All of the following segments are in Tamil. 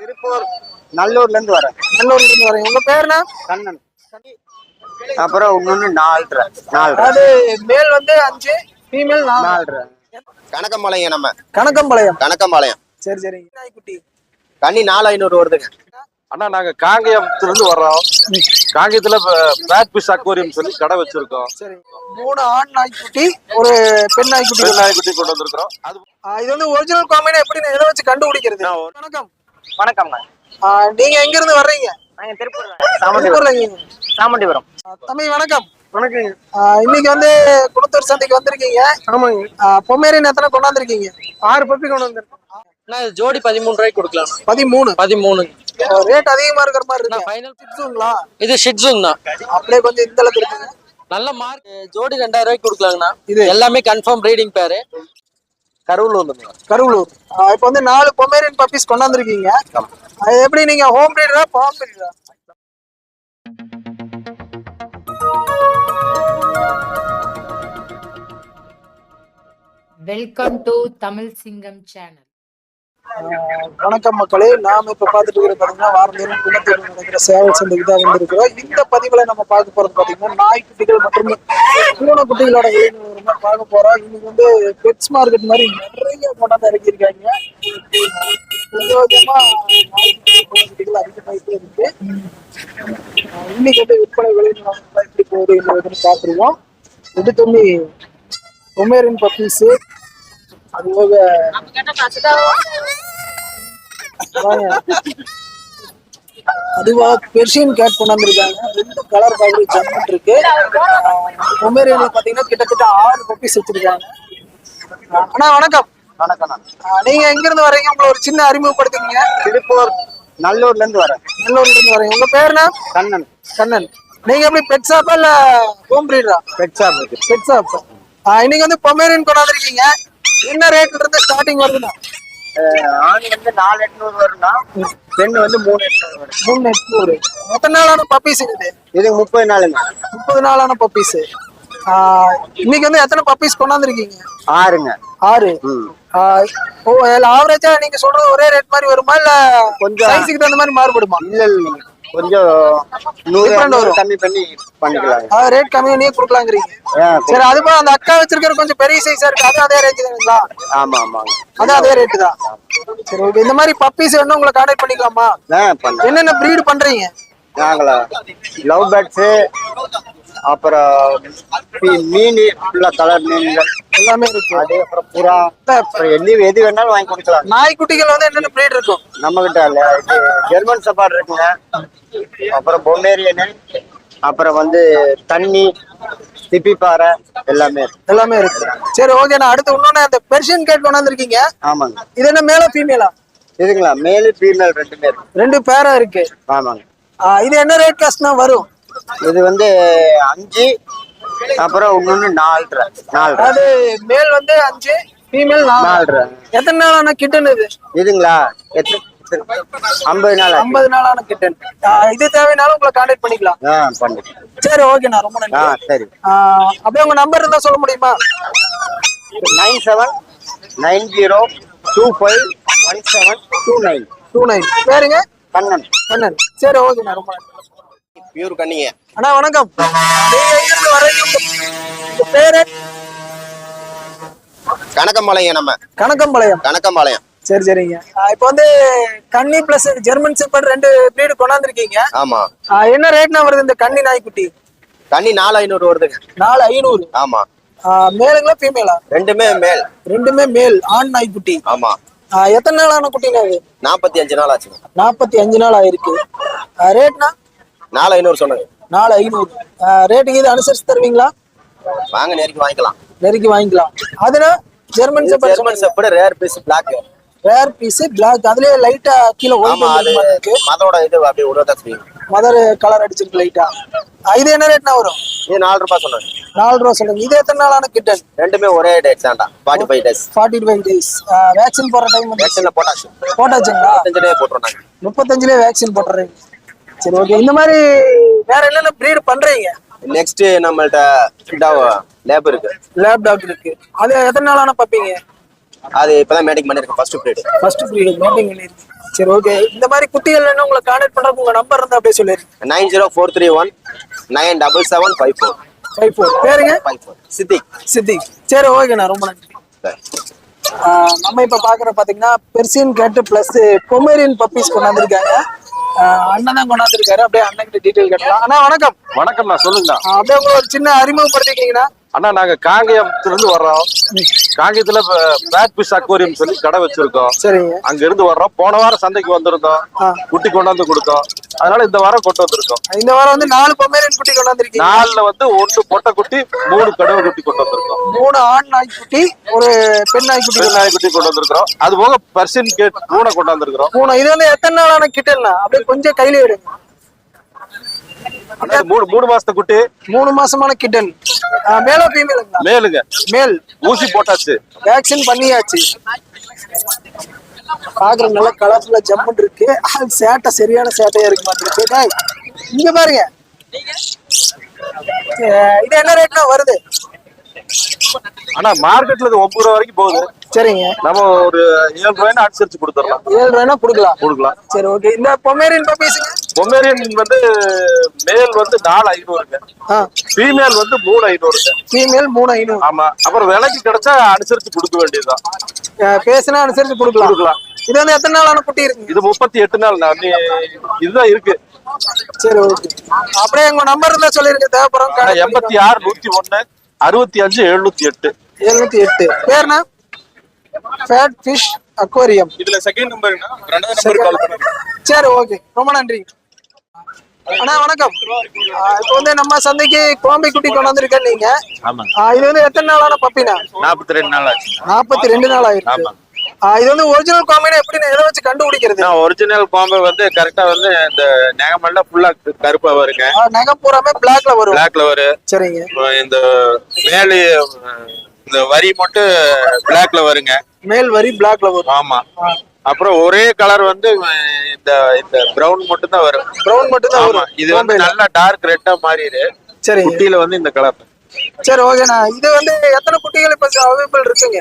திருப்பூர் நல்லூர்ல இருந்து வரேன். நல்லூர்ல இருந்து வரீங்க உங்க பேருனா? கண்ணன். அப்புறம் இன்னொன்னு நாலரை. நாலரை. அது மேல் வந்து அஞ்சு ஃபீமேல் நாலு. நாலரை. கணக்கம்பாளையங்க நம்ம. கணக்கம்பாளையம் கணக்கம்பாளையம் சரி சரி. நாய்க்குட்டி கண்ணி நாலு ஐநூறு வருதுங்க. அண்ணா நாங்க காங்கேயத்துல இருந்து வர்றோம். காங்கேயத்துல பேட் பிஸ் அக்வாரியம் சொல்லி கடை வச்சிருக்கோம். சரி. மூணு ஆண் நாய்க்குட்டி ஒரு பெண் நாய்க்குட்டி. நாய்க்குட்டி கொண்டு வந்திருக்கிறோம். அது இது வந்து ஒரிஜினல் காமினா எப்படி எதை வச்சு கண்டுபிடிக்கிறது? வணக்கம் வணக்கம்ண்ணா நீங்க எங்க இருந்து வர்றீங்க நாங்க திருப்பூர். சாமண்டிபுரம் தம்பி வணக்கம். வணக்கம் இன்னைக்கு வந்து குளத்தூர் சந்தைக்கு வந்திருக்கீங்க. ஆமாங்க. பொம்மேரியன் எத்தனை கொண்டாந்துருக்கீங்க? ஆறு பப்பி கொண்டு வந்திருக்கோம். ஜோடி பதிமூணு ரூபாய்க்கு கொடுக்கலாம். பதிமூணு? பதிமூணு ரேட் அதிகமா இருக்கிற மாதிரி இருக்கு. ஃபைனல் சிக்ஸுங்களா இது ஷிட்ஸுங்க தான் அப்படியே கொஞ்சம் இந்த அளவுக்கு இருக்குங்க. நல்ல மார்க் ஜோடி ரெண்டாயிரம் ரூபாய்க்கு கொடுக்கலாங்கண்ணா. இது? எல்லாமே கன்ஃபார்ம் ப்ரீடிங் பேரு கருவூர்ல கருவலூர் ஆ, இப்போ வந்து நாலு பொமேரியன் பப்பீஸ் கொண்டாந்துருக்கீங்க. அது எப்படி நீங்க ஹோம் பிரீடரா farm பிரீடரா welcome to Tamil Singam channel வணக்கம் மக்களே. நாம இப்ப பார்த்துட்டு இருக்கிற பாத்தீங்கன்னா வாரந்தோறும் குளத்தூர் நடக்கிற சேவல் சந்தைக்கு தான் வந்திருக்கிறோம். இந்த பதிவுல நம்ம பார்க்க போறது பாத்தீங்கன்னா நாய்க்குட்டிகள் மற்றும் பூனைக்குட்டிகளோட விளைநிலவரம் தான் பார்க்க போறோம். இன்னைக்கு வந்து பெட்ஸ் மார்க்கெட் மாதிரி நிறைய கொண்டாந்து இறக்கியிருக்காங்க. இருக்கு. இன்னைக்கு வந்து விற்பனை விளைநிலவரம் எப்படி போகுது என்பதுன்னு பார்த்துருவோம். இது துணி பொமேரியன் பப்பீஸ் அது போக அதுவா பெர்ஷியன் கேட் கொண்டாந்துருக்காங்க. ரெண்டு கலர் பார்க்குறது ஜம்முன் இருக்கு. பொமேரியன்ல பாத்தீங்கன்னா கிட்டத்தட்ட ஆறு பப்பீஸ் வச்சிருக்காங்க. அண்ணா வணக்கம். வணக்கம்ண்ணா ஆஹ் நீங்க எங்க இருந்து வரீங்க? உங்களை ஒரு சின்ன அறிமுகப்படுத்திங்க திருப்பூர் நல்லூர்ல இருந்து வரேன். நல்லூர்ல இருந்து வரீங்க. உங்க பேருனா கண்ணன். கண்ணன். நீங்க எப்படி பெட் ஷாப்பா இல்ல ஹோம் பிரீடரா பெட் ஷாப் இருக்கு. பெட் ஷாப் இன்னைக்கு வந்து பொமேரியன் கொண்டாந்துருக்கீங்க. என்ன ரேட்ல இருந்து ஸ்டார்டிங் வருதுண்ணா? ஆண் வந்து நாலு எட்நூறு வரும்னா பெண் வந்து மூணு மூணு எட்நூறு எத்தனை நாளான பப்பீஸ் இது இதுக்கு முப்பது நாளுங்க முப்பது நாளான பப்பீஸ் இன்னைக்கு வந்து எத்தனை பப்பீஸ் கொண்டாந்துருக்கீங்க? ஆறுங்க. ஆறு? ஓ ஆவரேஜா நீங்க சொல்றது ஒரே ரேட் மாதிரி வருமா? இல்ல கொஞ்சம். சைஸுக்கு தகுந்த மாதிரி மாறுபடுமா? இல்ல இல்ல கொஞ்சம் நூறு. கம்மி பண்ணி பண்ணிக்கலாங்க அதாவது ரேட் கம்மி பண்ணியே கொடுக்கலாங்கிறீங்க. சரி அது அந்த அக்கா வச்சிருக்கிற கொஞ்சம் பெரிய சைஸா இருக்கு. அது அதே ரேஞ்ச் தானுங்களா ஆமா ஆமாங்க. அது அதே ரேட்டு தான். சரி ஓகே இந்த மாதிரி பப்பீஸ் வேணும் உங்களை கான்டாக்ட் பண்ணிக்கலாமா? என்னென்ன ப்ரீடு பண்றீங்க? நாங்களா? லவ் பேர்ட்ஸு அப்புறம் மீன் ஃபுல்லா கலர் மீன்கள். எல்லாமே இருக்கு. அது அப்புறம் புறா. அப்புறம் எது எது வேணாலும் வாங்கி கொடுக்கலாம். நாய்க்குட்டிகள் வந்து என்னென்ன ப்ரீட் இருக்கும்? நம்ம கிட்ட இல்ல. இது ஜெர்மன் சப்பாடு இருக்குங்க. அப்புறம் பொமேரியனு அப்புறம் வந்து தண்ணி திப்பிப்பாறை எல்லாமே எல்லாமே இருக்கு. சரி ஓகே நான் அடுத்து இன்னொன்னு அந்த பெர்ஷியன் கேட் கொண்டாந்துருக்கீங்க. ஆமாங்க. இது என்ன மேல ஃபீமேலா இதுங்களா மேலு ஃபீமேல் ரெண்டுமே இருக்கு. ரெண்டு பேரா இருக்கு. ஆமாங்க. இது என்ன ரேட் காஸ்ட்னா வரும்? இது வந்து அஞ்சு அப்புறம் இன்னொன்னு நாலரை நாலரை. அது மேல் வந்து அஞ்சு ஃபீமேல் நாலு. நாலரை. எத்தனை நாளான கிட்டன் இது? இதுங்களா எத்தனை? ஐம்பது நாள் ஐம்பது நாளான கிட்டன் இது தேவைனாலும் உங்களை கான்டாக்ட் பண்ணிக்கலாம். ஆ பண்ணு சரி ஓகே நான் ரொம்ப நன்றி. சரி. அப்படியே உங்க நம்பர் இருந்தா சொல்ல முடியுமா? Nine seven nine zero two five one seven two nine. Two nine. பேருங்க? கண்ணன். கண்ணன். சரி ஓகே நான் ரொம்ப நன்றி. பியூர் கண்ணிங்க. அண்ணா வணக்கம். பேரு? கணக்கம்பாளையங்க நம்ம. கணக்கம்பாளையம் கணக்கம்பாளையம் சரி சரிங்க. இப்போ வந்து கன்னி பிளஸ் ஜெர்மன் செப்பர்ட் ரெண்டு பிரீடு கொண்டாந்துருக்கீங்க. ஆமா. என்ன ரேட்னா வருது இந்த கன்னி நாய்க்குட்டி? கண்ணி நாலு ஐநூறு வருதுங்க. நாலு ஐநூறு? ஆமா. மேலுங்களா ஃபீமேலா ரெண்டுமே மேல். ரெண்டுமே மேல் ஆண் நாய்க்குட்டி. ஆமா. எத்தனை நாள் ஆன குட்டிங்க அது? நாற்பத்தி அஞ்சு நாள் ஆச்சுங்க. நாற்பத்தி அஞ்சு நாள் ஆயிருக்கு. ரேட்னா நாலு ஐநூறு சொன்னது நாலு ஐநூறு. ரேட்டுக்கு இது அனுசரிச்சு தருவீங்களா? வாங்க நெருக்கி வாங்கிக்கலாம். நெருக்கி வாங்கிக்கலாம். அதுனா German shepherd German shepherd rare piece black rare piece black அதுலயே லைட்டா கீழே ஒயிட் மதோட இது அப்படியே உருவத்தை செய்யும் மதர் கலர் அடிச்சிருக்கு லைட்டா இது என்ன ரேட்னா வரும்? இது நாலு ரூபாய் சொன்னது நாலு ரூபா சொல்லுங்க. இது எத்தனை நாளான கிட்டன் ரெண்டுமே ஒரே டேட் தான்டா forty five days forty five days vaccine போடுற டைம் வேக்சின்ல போட்டாச்சு போட்டாச்சுங்களா பதினஞ்சு போட்டுருவோம் நாங்க முப்பத்தஞ்சுலயே வேக்சின் போட்டுறீங்க. சரி ஓகே இந்த மாதிரி வேற என்னென்ன ப்ரீட் பண்றீங்க? நெக்ஸ்ட் நம்மள்ட்ட லேப் இருக்கு. லேப் டாக் இருக்கு. அது எத்தனை நாளான பப்பீங்க? அது இப்பதான் மேட்டிங் பண்ணிருக்கேன் first period first breed mating சரி ஓகே இந்த மாதிரி குட்டிகள் என்ன உங்களை கான்டாக்ட் பண்றதுக்கு உங்க நம்பர் இருந்தா அப்படியே சொல்லிருங்க nine zero four three one nine double seven five four five four பேருங்க? ஃபைவ் ஃபோர் சித்திக் சித்திக் சரி ஓகேண்ணா ரொம்ப நன்றி. ஆஹ் நம்ம இப்ப பாக்குற பாத்தீங்கன்னா பெர்சியன் கேட்டு பிளஸ் பொமேரியன் பப்பீஸ் கொண்டாந்துருக்காங்க. அண்ணன் தான் கொண்டாந்துருக்காரு. அப்படியே அண்ணன் கிட்ட டீடைல் கேட்டலாம் அண்ணா வணக்கம். வணக்கம்ண்ணா சொல்லுங்கண்ணா. ஆஹ் அப்படியே உங்களை ஒரு சின்ன அறிமுகப்படுத்திக்கிங்கன்னா அண்ணா நாங்க காங்கேயத்துல இருந்து வர்றோம் காங்கேயத்துல பேட் பிஷ் அக்வாரியம் சொல்லி கடை வச்சிருக்கோம். சரிங்க. அங்க இருந்து வர்றோம். போன வாரம் சந்தைக்கு வந்திருந்தோம். குட்டி கொண்டாந்து கொடுத்தோம். அதனால இந்த வாரம் கொண்டு வந்திருக்கோம். இந்த வாரம் வந்து நாலு பொமேரியன் குட்டி கொண்டாந்துருக்கீங்க நாலுல வந்து ஒண்ணு பொட்டை குட்டி மூணு கடவை குட்டி கொண்டு வந்திருக்கோம். மூணு ஆண் நாய்க்குட்டி ஒரு பெண் நாய்க்குட்டி பெண் நாய் குட்டி கொண்டு வந்திருக்கிறோம். அது போக பர்சியன் கேட் பூனை கொண்டு வந்திருக்கிறோம். மூணு இது வந்து எத்தனை நாளான கிட்டல்னா அப்படியே கொஞ்சம் கையில எடுங்க. மூணு மூணு மாசத்து குட்டி. மூணு மாசமான கிட்டன் மேலோ ஃபீமேலுங்களா மேலுங்க. மேல் ஊசி போட்டாச்சு. வேக்சின் பண்ணியாச்சு. பாக்குற நல்ல கலர்ஃபுல்லா ஜம்முன் இருக்கு. சேட்டை சரியான சேட்டையா இருக்கு மாட்டிருக்கு இங்க பாருங்க. இது என்ன ரேட்னா வருது? ஆனா மார்க்கெட்ல இது ஒன்பது ரூபா வரைக்கும் போகுது. சரிங்க. நம்ம ஒரு ஏழு ரூபாய்னு அனுசரிச்சு கொடுத்துடலாம். ஏழு ரூபாய்னா கொடுக்கலாம். கொடுக்கலாம். சரி ஓகே இந்த பொமேரியன் பப்பீஸுங்க பொமேரியன் வந்து மேல் வந்து நாலு ஐநூறுங்க. ஃபீமேல் வந்து மூணு ஐநூறுங்க. ஃபீமேல் மூணு ஐநூறு. ஆமா. அப்புறம் விலைக்கு கிடைச்சா அனுசரிச்சு கொடுக்க வேண்டியதுதான். பேசுனா அனுசரிச்சு கொடுக்கலாம். கொடுக்கலாம். இது வந்து எத்தனை நாளான குட்டி இருக்குங்க? இது முப்பத்தி எட்டு நாள் இதுதான் இருக்கு. சரி ஓகே. அப்படியே உங்க நம்பர் இருந்தா சொல்லிருங்க. தேவைப்படும் எண்பத்தி ஆறு நூத்தி ஒண்ணு அறுபத்தி அஞ்சு எழுநூத்தி எட்டு. எழுநூத்தி எட்டு. பேர்னா? ஃபேட் ஃபிஷ் அக்வாரியம் இதுல செகண்ட் நம்பர் ரெண்டாவது நம்பர் கால் பண்ணுங்க சரி ஓகே. ரொம்ப நன்றி. அண்ணா வணக்கம். இப்போ வந்து நம்ம சந்தைக்கு கோம்பை குட்டி கொண்டு வந்திருக்கேன் நீங்க. இது வந்து எத்தனை நாளான பப்பினா நாற்பத்தி ரெண்டு நாள் ஆச்சு. நாற்பத்தி ரெண்டு நாள் ஆயிருக்கு. இது வந்து ஒரிஜினல் கோம்பைனா எப்படி எதை வச்சு கண்டுபிடிக்கிறது? ஒரிஜினல் பாம்பு வந்து கரெக்டா வந்து இந்த நேகமெல்லாம் ஃபுல்லா கருப்பா வருங்க. நகம் பூராமே பிளாக்ல வரும். பிளாக்ல வரும் சரிங்க. இந்த மேலு இந்த வரி மட்டும் பிளாக்ல வருங்க. மேல் வரி பிளாக்ல வரும். ஆமா. அப்புறம் ஒரே கலர் வந்து இந்த இந்த பிரவுன் மட்டும் தான் வரும். பிரவுன் மட்டும் தான் ஆமா வரும். இது வந்து நல்லா டார்க் ரெட்டா மாறிடு. சரிங்க குட்டியில வந்து இந்த கலர் சரி ஓகேண்ணா இது வந்து எத்தனை குட்டிகள் இப்ப அவைலபிள் இருக்குங்க?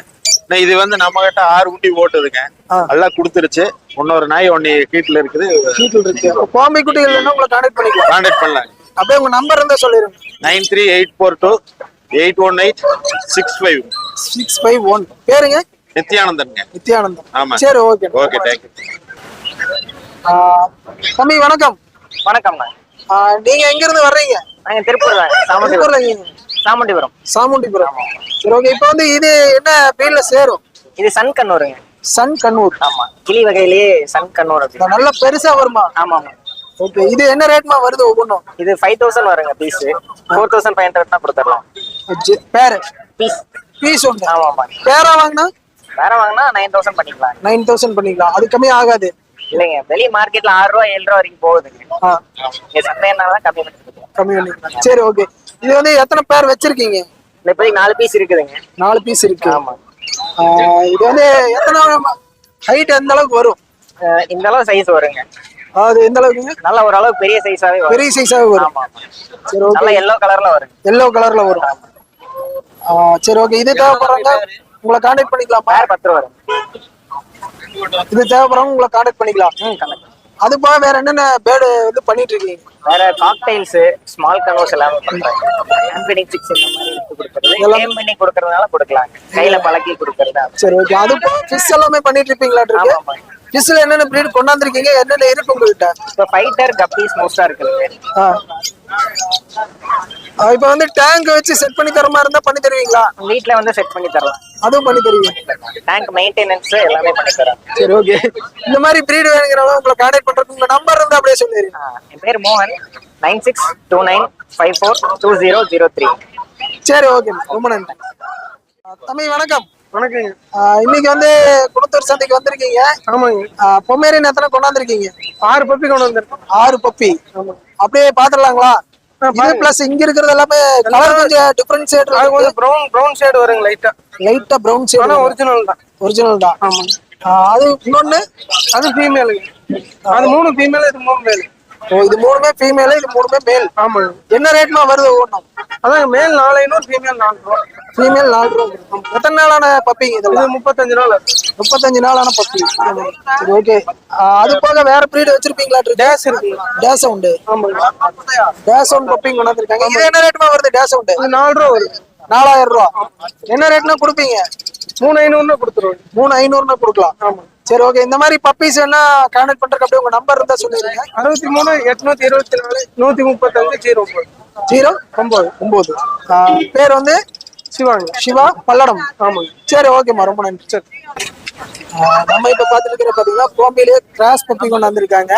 இது வந்து நம்ம கிட்ட ஆறு குட்டி ஓட்டுதுங்க. ஆ. எல்லாம் கொடுத்துருச்சு. இன்னொரு நாய் ஒன்னு வீட்டுல இருக்குது. வீட்டில் இருக்கு. கோம்பை குட்டிகள் வேணா உங்களை கான்டாக்ட் பண்ணிக்கலாம். கான்டாக்ட் பண்ணலாம். அப்படியே உங்க நம்பர் இருந்தா சொல்லிருங்க. Nine three eight four two eight one eight six five six five one பேருங்க? நித்யானந்தனுங்க நித்யானந்தம் ஆமா. சரி ஓகே ஓகே தேங்க்யூ தம்பி வணக்கம். வணக்கம்ண்ணா நீங்க எங்க இருந்து வர்றீங்க நாங்க திருப்பூர் தான் சாமண்டிபுரம். சாமண்டிபுரம் சாமுண்டிபுரம் சரி ஓகே இப்போ வந்து இது என்ன பீல்ல சேரும்? இது சன் கண்ணூருங்க. சன் கண்ணூர். ஆமா. கிளி வகையிலேயே சன் கண்ணூர் அப்படி நல்ல பெருசா வருமா? ஆமா ஆமா. ஓகே இது என்ன ரேட்மா வருது ஒவ்வொன்றும்? இது ஃபைவ் தௌசண்ட் வருங்க பீஸ் ஃபோர் தௌசண்ட் ஃபைவ் ஹண்ட்ரட்னா கொடுத்துடலாம். பேரு? பீஸ் பீஸ் ஒன்று ஆமா ஆமா. பேரா வாங்கினா? வேற வாங்கினா நைன் தௌசண்ட் பண்ணிக்கலாம். நைன் தௌசண்ட் பண்ணிக்கலாம். அது கம்மி ஆகாது. இல்லைங்க வெளி மார்க்கெட்ல ஆறு ரூபா ஏழு ரூபா வரைக்கும் போகுதுங்க. ஆ. இங்க சந்தைனால தான் கம்மி பண்ணி கம்மி பண்ணிக்கலாம். சரி ஓகே இது வந்து எத்தனை பேர் வச்சிருக்கீங்க? இந்த இப்போதைக்கு நாலு பீஸ் இருக்குதுங்க. நாலு பீஸ் இருக்கு. ஆமா. இது வந்து எத்தனை ஹைட் எந்த அளவுக்கு வரும்? இந்த அளவு சைஸ் வருங்க. அது எந்த அளவுக்குங்க நல்ல ஓரளவு பெரிய சைஸாவே வரும். பெரிய சைஸாவே வரும். சரி நல்ல ஓகே எல்லோ கலர்ல வருங்க எல்லோ கலர்ல வரும். சரி ஓகே இது தேவைப்படுறாங்க உங்களை கான்டாக்ட் பண்ணிக்கலாமா? பத்து ரூபா இது தேவைப்படுறவங்க உங்களை கான்டாக்ட் பண்ணிக்கலாம். அது போக வேற என்னென்ன பேர்டு வந்து பண்ணிட்டு இருக்கீங்க? வேற காக்டைல்ஸ் ஸ்மால் கனோஸ் எல்லாமே பண்றாங்க ஹேண்ட் சிக்ஸ் இந்த மாதிரி எடுத்து கொடுக்கறது. கேம் பண்ணி கொடுக்கறதுனால கொடுக்கலாங்க கையில பழக்கி கொடுக்கறது. சரி ஓகே அது ஃபிஷ் எல்லாமே பண்ணிட்டு இருப்பீங்களா இருக்கு. ஃபிஷ்ல என்னென்ன பிரீட் கொண்டாந்துருக்கீங்க? என்னென்ன இருக்கு உங்ககிட்ட? இப்போ ஃபைட்டர் கப்பீஸ் மோஸ்டா. ஆ, இப்ப வந்து டேங்க் வச்சு செட் பண்ணி தர மாதிரி இருந்தா பண்ணி தருவீங்களா? வீட்ல வந்து செட் பண்ணி தரலாம். அதுவும் பண்ணி தருவீங்க. டேங்க் மெயின்டெனன்ஸ் எல்லாமே பண்ணி தரோம் சரி ஓகே இந்த மாதிரி பிரீடு வேணுங்கிறவங்க உங்களை கான்டாக்ட் பண்றதுக்கு உங்க நம்பர் இருந்தா அப்படியே சொல்லிடுங்க. ஆ, என் பேர் மோகன். Nine six two nine five four two zero zero three. சரி ஓகே ரொம்ப நன்றி. ஆ, தம்பி வணக்கம். வணக்கங்க. ஆ, இன்னைக்கு வந்து குணத்தூர் சந்தைக்கு வந்திருக்கீங்க. ஆமாங்க. பொம்மேரியன் எத்தனை கொண்டாந்துருக்கீங்க? ஆறு பப்பி கொண்டு வந்திருக்கோம் ஆறு பப்பி. அப்படியே பாத்துடலாங்களா இது பிளஸ் இங்க இருக்கிறது எல்லாமே கலர் கொஞ்சம் டிஃபரன்ஷியேட் அது கொஞ்சம் ப்ரௌன் ப்ரௌன் ஷேடு வருங்க லைட்டா லைட்டா பிரவுன் ஆனா ஷேட் ஒரிஜினல் தான். ஒரிஜினல் தான். ஆமா. அது இன்னொன்னு? அது ஃபீமேலுங்க அது மூணு ஃபீமேல் இது மூணு மேல் இது மூணுமே ஃபீமேல் இது மூணுமே மேல் ஆமாங்க. என்ன ரேட்மா வருது ஒவ்வொன்றும்? அதாங்க மேல் நாலு ஐநூறு ஃபீமேல் நாலு ரூபா ஃபீமேல் நாலு ரூபா வரும். எத்தனை நாளான பப்பிங்க இது முப்பத்தஞ்சு நாள். முப்பத்தஞ்சு நாளான பப்பி ஓகே அது போக வேற பிரீடு வச்சிருப்பீங்களா டேஸ் இருக்கு. டேஸ் உண்டு டேஸ் ஒன் பப்பிங் கொண்டு வந்திருக்காங்க. இது என்ன ரேட்மா வருது டேஸ் உண்டு இது நாலு ரூபா வருது. நாலாயிரம் ரூபா. என்ன ரேட்னா கொடுப்பீங்க? மூணு ஐநூறுனா கொடுத்துருவோம். மூணு ஐநூறுனா கொடுக்கலாம். சரி ஓகே இந்த மாதிரி பப்பீஸ் வேணா கான்டாக்ட் பண்றதுக்கு அப்படியே உங்க நம்பர் இருந்தா சொல்லிடுங்க. அறுபத்தி மூணு எட்நூத்தி இருபத்தி நாலு நூத்தி முப்பத்தஞ்சு ஜீரோ ஒன்பது. ஜீரோ ஒன்பது ஒன்பது. பேர் வந்து? சிவாங்க. சிவா பல்லடம். ஆமாங்க. சரி ஓகேம்மா ரொம்ப நன்றி. சரி. நம்ம இப்ப பாத்துட்டு இருக்கிற பாத்தீங்கன்னா கோம்பிலே கிராஸ் பப்பி கொண்டாந்துருக்காங்க.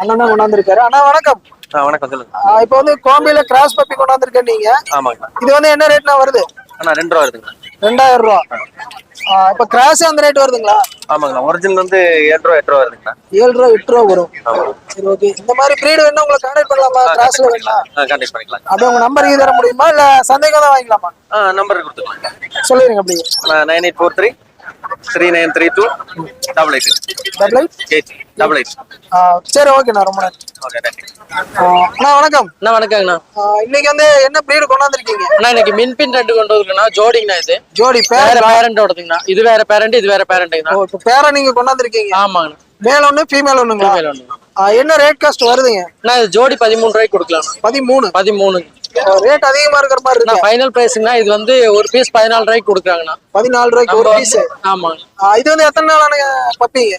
அண்ணன் கொண்டாந்துருக்காரு. அண்ணா வணக்கம். வணக்கம் சொல்லுங்க. இப்ப வந்து கோம்பில கிராஸ் பப்பி கொண்டாந்துருக்கேன் நீங்க. ஆமாங்கண்ணா இது வந்து என்ன ரேட்னா வருது? அண்ணா ரெண்டு ரூபா வருதுங்க. ரெண்டாயிரம் ரூபா இப்ப கிராஸ் அந்த ரேட் வருதுங்களா? ஆமாங்கண்ணா ஒரிஜினல் வந்து ஏழு ரூபா எட்டு ரூபா வருதுங்கண்ணா. ஏழு ரூபா எட்டு ரூபா வரும் சரி ஓகே இந்த மாதிரி பிரீடு வேணா உங்களை கான்டாக்ட் பண்ணலாமா? கிராஸ்ல வேணா கான்டாக்ட் பண்ணிக்கலாம். அப்படியே உங்க நம்பர் இது தர முடியுமா? இல்ல சந்தேகம் தான் வாங்கிக்கலாமா? ஆ நம்பர் கொடுத்துக்கலாம். சொல்லிடுங்க அப்படியே. Nine eight four three three nine three two double eight double eight eight double eight சரி ஓகேண்ணா ரொம்ப நன்றி. அண்ணா வணக்கம். அண்ணா வணக்கங்கண்ணா இன்னைக்கு வந்து என்ன பிரீடு கொண்டாந்துருக்கீங்க? அண்ணா இன்னைக்கு மின்பின் ரெண்டு கொண்டு வந்துருக்கேண்ணா. ஜோடிங்கண்ணா இது. ஜோடி வேற பேர் பேரண்டோடதுங்கண்ணா இது வேற பேரண்ட் இது வேற பேரண்ட்டுங்கண்ணா இப்ப பேரை நீங்க கொண்டாந்துருக்கீங்க? ஆமாங்கண்ணா. மேல் ஒண்ணு ஃபீமேல் Female ஒண்ணு. ஆ, என்ன ரேட் காஸ்ட் வருதுங்க? அண்ணா இது ஜோடி பதிமூணு ரூபாய்க்கு கொடுக்கலாம் பதிமூணு. பதிமூணு ரேட் அதிகமா இருக்கிற மாதிரி இருக்கு? ஃபைனல் பிரைஸ்ங்கண்ணா இது வந்து ஒரு பீஸ் பதினாலு ரூபாய்க்கு கொடுக்குறாங்கண்ணா. பதினாலு ரூபாய்க்கு ஒரு பீஸ் ஆமாங்க. இது வந்து எத்தனை நாளான பப்பிங்க?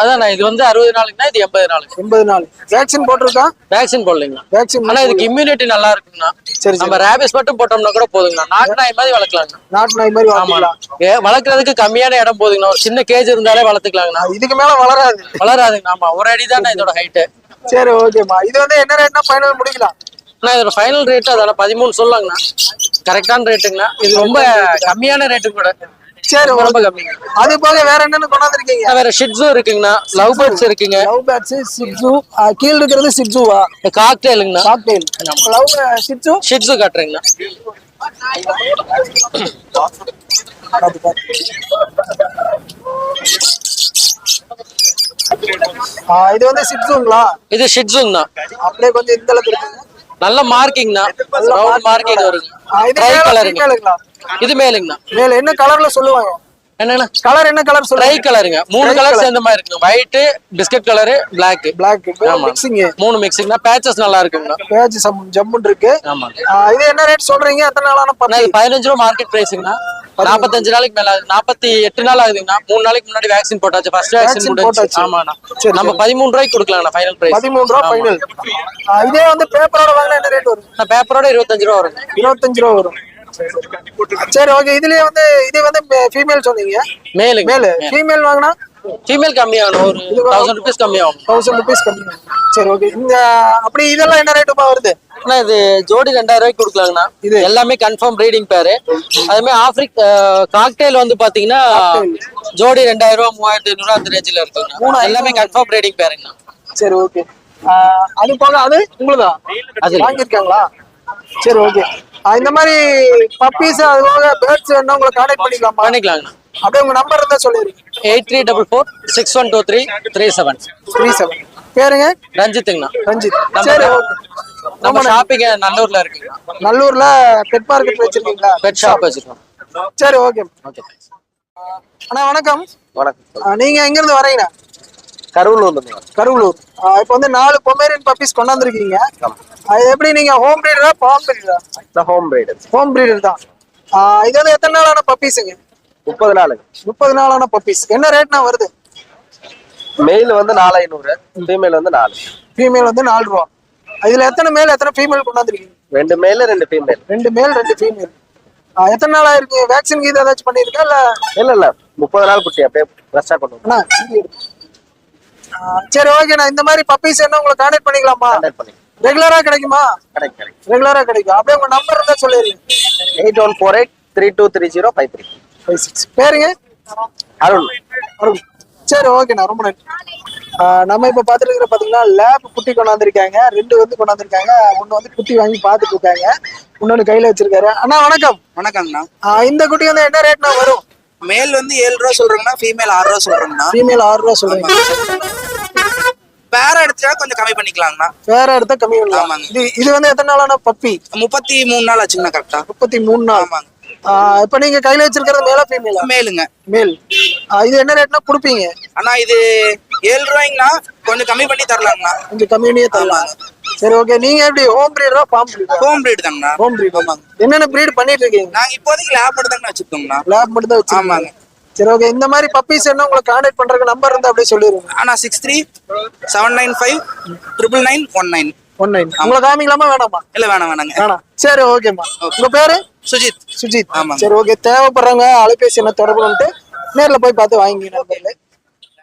அதாண்ணா இது வந்து அறுபது நாளுக்குண்ணா இது எண்பது நாளுக்கு எண்பது நாள். வேக்சின் போட்டிருக்கா? வேக்சின் போடலைங்கண்ணா. வேக்சின் ஆனா இதுக்கு இம்யூனிட்டி நல்லா இருக்குங்கண்ணா. சரி, நம்ம ரேபிஸ் மட்டும் போட்டோம்னா கூட போதுங்கண்ணா. நாட்டு நாய் மாதிரி வளர்க்கலாங்க நாட்டு நாய் மாதிரி ஏ, வளர்க்கறதுக்கு கம்மியான இடம் போதுங்கண்ணா. ஒரு சின்ன கேஜ் இருந்தாலே வளர்த்துக்கலாங்கண்ணா. இதுக்கு மேல வளராது. வளராதுங்க ஆமா ஒரு அடி தான் இதோட ஹைட்டு சரி ஓகேம்மா இது வந்து என்ன ரேட்னா ஃபைனல் முடிக்கலாம் அண்ணா இதோட ஃபைனல் ரேட் அதெல்லாம் பதிமூணு சொல்லாங்கண்ணா கரெக்டான ரேட்டுங்கண்ணா இது ரொம்ப கம்மியான ரேட்டு கூட. சரி ரொம்ப. கம்மிங்க அது போக வேற என்னன்னு கொண்டாந்துருக்கீங்க? வேற ஷிட்ஸும் இருக்குங்கண்ணா. லவ் பேர்ட்ஸ் இருக்குங்க. லவ் பேட்ஸ் சிப்ஸு கீழ இருக்கிறது சிப்ஸுவா காக்டெயிலுங்கண்ணா காக்டெயில் லவ் சிப்ஸு ஷிட்ஸு காட்டுறேங்கண்ணா. இது வந்து சிப்ஸுங்களா இது ஷிட்ஸுங்கண்ணா அப்படியே கொஞ்சம் இந்த அளவுக்கு இருக்குங்க நல்ல மார்க்கிங்ண்ணா ரவுண்ட் மார்க்கிங் வருங்க. ட்ரை கலருங்க? இது மேலுங்கண்ணா. மேல என்ன கலர்ல சொல்லுவாங்க? என்னங்கண்ணா? கலர் என்ன கலர் ட்ரை சொல்லுவாங்க கலருங்க மூணு கலர். சேர்ந்த மாதிரி இருக்குங்க. White biscuit colour black black ஆமா. மிக்சிங் மூணு மிக்சிங்னா பேச்சஸ் நல்லா இருக்குங்கண்ணா. பேஜ் சம் ஜம்முன் இருக்கு. ஆமாங்க. ஆ, இது என்ன ரேட் சொல்றீங்க? எத்தனை நாளான அண்ணா, பப்பி இது பதினஞ்சு ரூபா மார்க்கெட் பிரைஸுங்கண்ணா நாற்பத்தஞ்சு நாளைக்கு மேல ஆகுது. நாற்பத்தி எட்டு நாள் ஆகுதுங்கண்ணா மூணு நாளைக்கு முன்னாடி வேக்சின் போட்டாச்சு. ஃபர்ஸ்ட் வேக்சின் போட்டாச்சு. ஆமாண்ணா. சரி, நம்ம. பதிமூணு ரூபாய்க்கு கொடுக்கலாங்கண்ணா ஃபைனல் பிரைஸ் பதிமூணு ரூபா ஃபைனல் இதே வந்து பேப்பரோட வாங்கினா என்ன ரேட் வரும்? பேப்பரோட இருபத்தஞ்சு ரூபா வருங்க இருபத்தஞ்சு ரூபா வரும். சரி ஓகே இதுலயே வந்து இது வந்து ஃபீமேல் சொன்னீங்க. மேலுங்க மேல் ஃபீமேல் வாங்கினா? ஃபீமேல் கம்மியாகணும். ஒரு தௌசண்ட் ருபீஸ் கம்மியாகும். தௌசண்ட் ருபீஸ் கம்மி சரி ஓகே இந்த அப்படி இதெல்லாம் என்ன ரேட்டுமா வருது? அண்ணா இது ஜோடி ரெண்டாயிரம் ரூபாய்க்கு கொடுக்கலாங்கண்ணா. இது? எல்லாமே கன்ஃபார்ம் ப்ரீடிங் பேரு அதுமாதிரி ஆஃப்ரிக் காக்டெயில் வந்து பாத்தீங்கன்னா ஜோடி ரெண்டாயிரம் ரூபா மூவாயிரத்தி ஐநூறு அந்த ரேஞ்சில் இருக்குங்கண்ணா. எல்லாமே கன்ஃபார்ம் ப்ரீடிங் பேருங்கண்ணா சரி ஓகே அது போக அது உங்களுதா? அது வாங்கியிருக்காங்களா? சரி ஓகே இந்த மாதிரி பப்பீஸ் அது போக பேர்ட்ஸ் வேணா உங்களை கான்டாக்ட் பண்ணிக்கலாமா? பண்ணிக்கலாங்கண்ணா. அப்படியே உங்க நம்பர் இருந்தா சொல்லிடுங்க. Eight three double four six one two three three seven three seven பேருங்க? ரஞ்சித்துங்கண்ணா. ரஞ்சித். சரி ஓகே நம்ம ஷாப்பிங்க நல்லூர்ல இருக்குங்கண்ணா நல்லூர்ல பெட் மார்க்கெட் வச்சிருக்கீங்களா பெட் ஷாப் வச்சிருக்கோம். சரி ஓகே ஓகே அண்ணா வணக்கம். வணக்கம். நீங்க எங்க இருந்து வரீங்க கருவூர்ல இருந்து கருவலூர். இப்போ வந்து நாலு பொமேரியன் பப்பீஸ் கொண்டாந்துருக்கீங்க. அது எப்படி நீங்க ஹோம் பிரீடரா ஃபார்ம் பிரீடரா ஹோம் பிரைடு ஹோம் பிரீடர் தான். இது வந்து எத்தனை நாளான பப்பீஸுங்க முப்பது நாளுங்க. முப்பது நாளான பப்பீஸ் என்ன ரேட்னா வருது? மெயில் வந்து நாலு ஐநூறு ஃபீமேல் வந்து நாலு. ஃபீமேல் வந்து நாலு ரூபா. இதுல எத்தனை மேல் எத்தனை ஃபீமேல் கொண்டாந்துருக்கீங்க? ரெண்டு மேல் ரெண்டு ஃபீமேல் ரெண்டு மேல் ரெண்டு ஃபீமேல் எத்தனை நாளா இருக்கு? வேக்சின் கீது ஏதாச்சும் பண்ணிருக்கா இல்ல? இல்ல இல்ல. முப்பது நாள் குட்டி அப்படியே ஃப்ரெஷ்ஷாக கொண்டு சரி ஓகேண்ணா இந்த மாதிரி பப்பீஸ் என்ன உங்களை கான்டாக்ட் பண்ணிக்கலாமா? ரெகுலரா கிடைக்குமா? கரெக்ட் ரெகுலரா கிடைக்கும். அப்படியே உங்க நம்பர் இருந்தா சொல்லிடுங்க. Eight one four eight three two three zero five three. Five six பேருங்க? அருண். அருண். சரி ஓகேண்ணா ரொம்ப நன்றி. நம்ம இப்ப பாத்துட்டு இருக்கிற பாத்தீங்கன்னா லேப் குட்டி கொண்டாந்துருக்காங்க. ரெண்டு வந்து கொண்டாந்துருக்காங்க. ஒண்ணு வந்து குட்டி வாங்கி பாத்துட்டு இருக்காங்க இன்னொன்னு கையில வச்சிருக்காரு. அண்ணா வணக்கம். வணக்கங்கண்ணா. ஆ, இந்த குட்டி வந்து என்ன ரேட்னா வரும்? மேல் வந்து ஏழு ரூபா சொல்றேங்கண்ணா ஃபீமேல் ஆறு ரூபா சொல்றேங்கண்ணா. ஃபீமேல் ஆறு ரூபா சொல்றீங்க. பேர எடுத்தா கொஞ்சம் கம்மி பண்ணிக்கலாங்கண்ணா. வேற இடத்த கம்மி பண்ணலாம். இது இது வந்து எத்தனை நாளான பப்பி முப்பத்தி மூணு நாள் ஆச்சுங்கண்ணா கரெக்டா முப்பத்தி மூணு நாள். ஆமாங்க. இப்ப நீங்க கையில வச்சிருக்கிறது மேலா ஃபீமேலா மேலுங்க மேல் இது என்ன ரேட்னா கொடுப்பீங்க? அண்ணா இது ஏழு ரூபாய்ங்கண்ணா கொஞ்சம் கம்மி பண்ணி தரலாங்கண்ணா. கொஞ்சம் கம்மியே தரலாம். சரி ஓகே நீங்க எப்படி ஹோம் பிரீடா ஃபார்ம் பிரீடா ஹோம் பிரீடு தாங்கண்ணா. ஹோம் பிரீட் ஆமாங்க. என்னென்ன பிரீட் பண்ணிட்டு இருக்கீங்க? நாங்க இப்போதைக்கு லேப் மட்டும் தாங்கண்ணா வச்சிருக்கோங்கண்ணா. லேப் மட்டும் தான் ஆமாங்க. சரி ஓகே இந்த மாதிரி பப்பீஸ் என்ன உங்களை கான்டாக்ட் பண்றதுக்கு நம்பர் இருந்தா அப்படியே சொல்லிடுங்க. அண்ணா six three seven nine five triple nine one nine one nine உங்களை காமிக்கலாமா வேணாமா? இல்ல வேணாம் வேணாங்க. வேணாம். சரி ஓகேம்மா உங்க பேரு? சுஜித். சுஜித். ஆமாங்க. சரி ஓகே தேவைப்படுறவங்க அலைபேசி என்ன தொடர்பு வந்துட்டு நேர்ல போய் பார்த்து நண்பர்களே